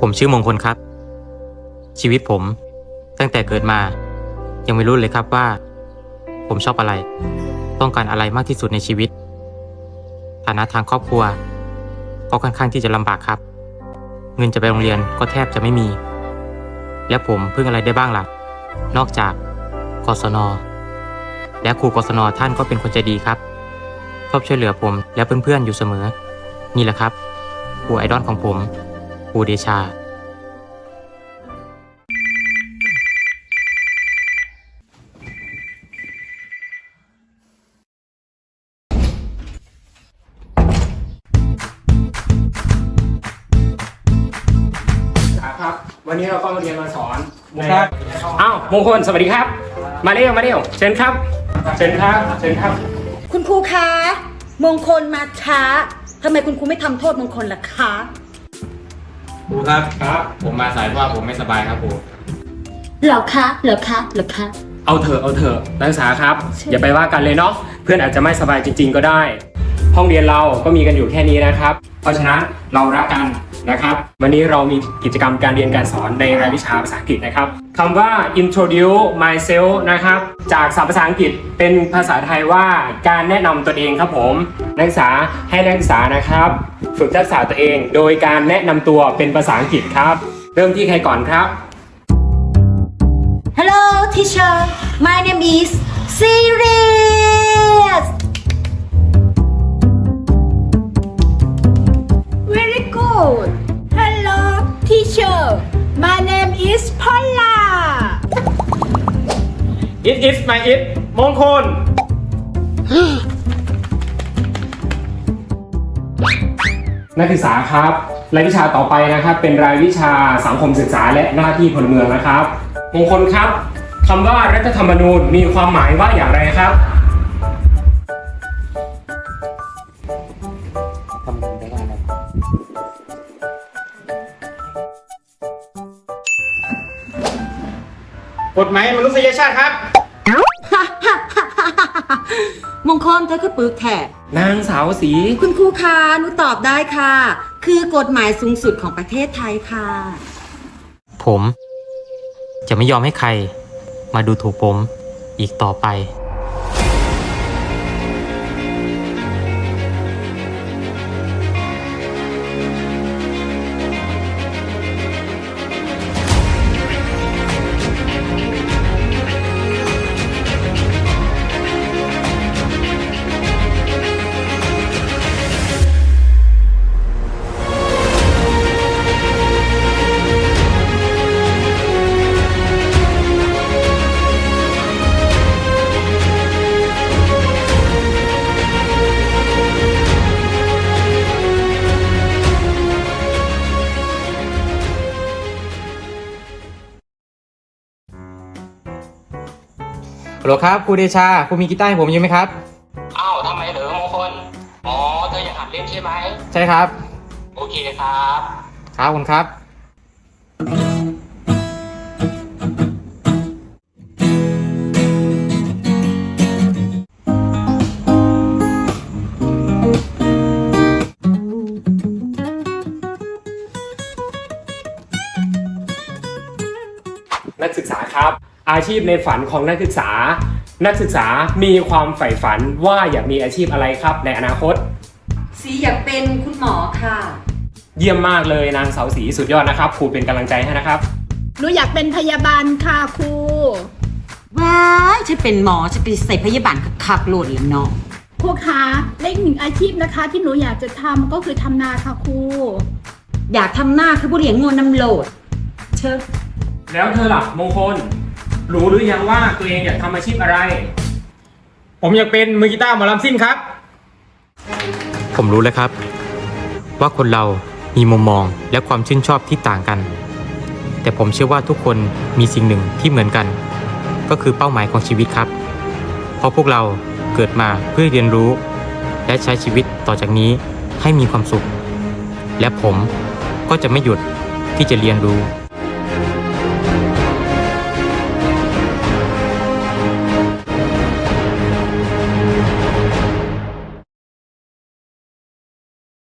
ผมชื่อมงคลครับ ชีวิตผม ตั้งแต่เกิดมา ยังไม่รู้เลยครับว่า ผมชอบอะไร ต้องการอะไรมากที่สุดในชีวิต ฐานะทางครอบครัว ก็ค่อนข้างที่จะลำบากครับ เงินจะไปโรงเรียนก็แทบจะไม่มี แล้วผมพึ่งอะไรได้บ้างล่ะ นอกจากกศน และครูกศนท่านก็เป็นคนใจดีครับชอบช่วยเหลือผมและเพื่อนๆอยู่เสมอ นี่แหละครับ ครูไอดอลของผมครูเดชา ครับ วันนี้เราก็มาเรียนมาสอนครับ อ้าวมงคลสวัสดีครับ มาเร็วมาเร็วเชิญครับ เชิญครับ เชิญครับ คุณครูคะ มงคลมาช้า ทำไมคุณครูไม่ทำโทษมงคลล่ะคะ ครูครับครับ ผมมาสายเพราะว่าผมไม่สบายครับครูเหรอคะ เหรอคะ เหรอคะ เอาเถอะเอาเถอะนักศึกษาครับ อย่าไปว่ากันเลยเนาะเพื่อนอาจจะไม่สบายจริง ๆ ก็ได้ ห้องเรียนเราก็มีกันอยู่แค่นี้นะครับ เพราะฉะนั้นเรารักกันนะครับ วันนี้เรามีกิจกรรมการเรียนการสอนในรายวิชาภาษาอังกฤษนะครับคำว่า introduce myself นะครับ จากศัพท์ภาษาอังกฤษเป็นภาษาไทยว่าการแนะนำตัวเองครับผม นักศึกษาให้นักศึกษานะครับ ฝึกทักษะตัวเอง โดยการแนะนำตัวเป็นภาษาอังกฤษครับ เริ่มที่ใครก่อนครับ Hello teacher my name is Serious it is my it มงคล นักศึกษาครับ รายวิชาต่อไปนะครับ เป็นรายวิชาสังคมศึกษาและหน้าที่พลเมืองนะครับ มงคลครับคำว่ารัฐธรรมนูญมีความหมายว่าอย่างไรครับ กฎหมายมนุษยชาติครับ มงคลเธอคือปึกแถบนางสาวสีคุณครูคะหนูตอบได้ค่ะ คือกฎหมายสูงสุดของประเทศไทยค่ะ ผม จะไม่ยอมให้ใคร มาดูถูกผมอีกต่อไป ฮัลโหลครับครูเดชาครูมีกีตาร์ให้ผมอยู่ไหมครับ อ้าวทำไมเหรอมงคล อ๋อ เธออยากหัดเล่นใช่ไหม ใช่ครับ โอเคครับ ครับคุณครับ นักศึกษาครับ อาชีพในฝันของนักศึกษา นักศึกษามีความใฝ่ฝันว่าอยากมีอาชีพอะไรครับ ในอนาคต สีอยากเป็นคุณหมอค่ะ เยี่ยมมากเลยนางสาวสีสุดยอดนะครับครูเป็นกำลังใจให้นะครับ หนูอยากเป็นพยาบาลค่ะครู ว้ายฉันเป็นหมอฉันไปใส่พยาบาลคักๆโหลดเลยเนาะครูคะเลขหนึ่งอาชีพนะคะ ที่หนูอยากจะทำก็คือทำนาค่ะครู อยากทำหน้าคือผู้เลี้ยงงวนน้ำโหลด เชิญแล้วเธอล่ะมงคล รู้หรือยังว่าตัวเองอยากทำอาชีพอะไร ผมอยากเป็นมือกีตาร์หมอลำซิ่งครับ ผมรู้แล้วครับ ว่าคนเรามีมุมมองและความชื่นชอบที่ต่างกัน แต่ผมเชื่อว่าทุกคนมีสิ่งหนึ่งที่เหมือนกัน ก็คือเป้าหมายของชีวิตครับ เพราะพวกเราเกิดมาเพื่อเรียนรู้ และใช้ชีวิตต่อจากนี้ให้มีความสุข และผมก็จะไม่หยุดที่จะเรียนรู้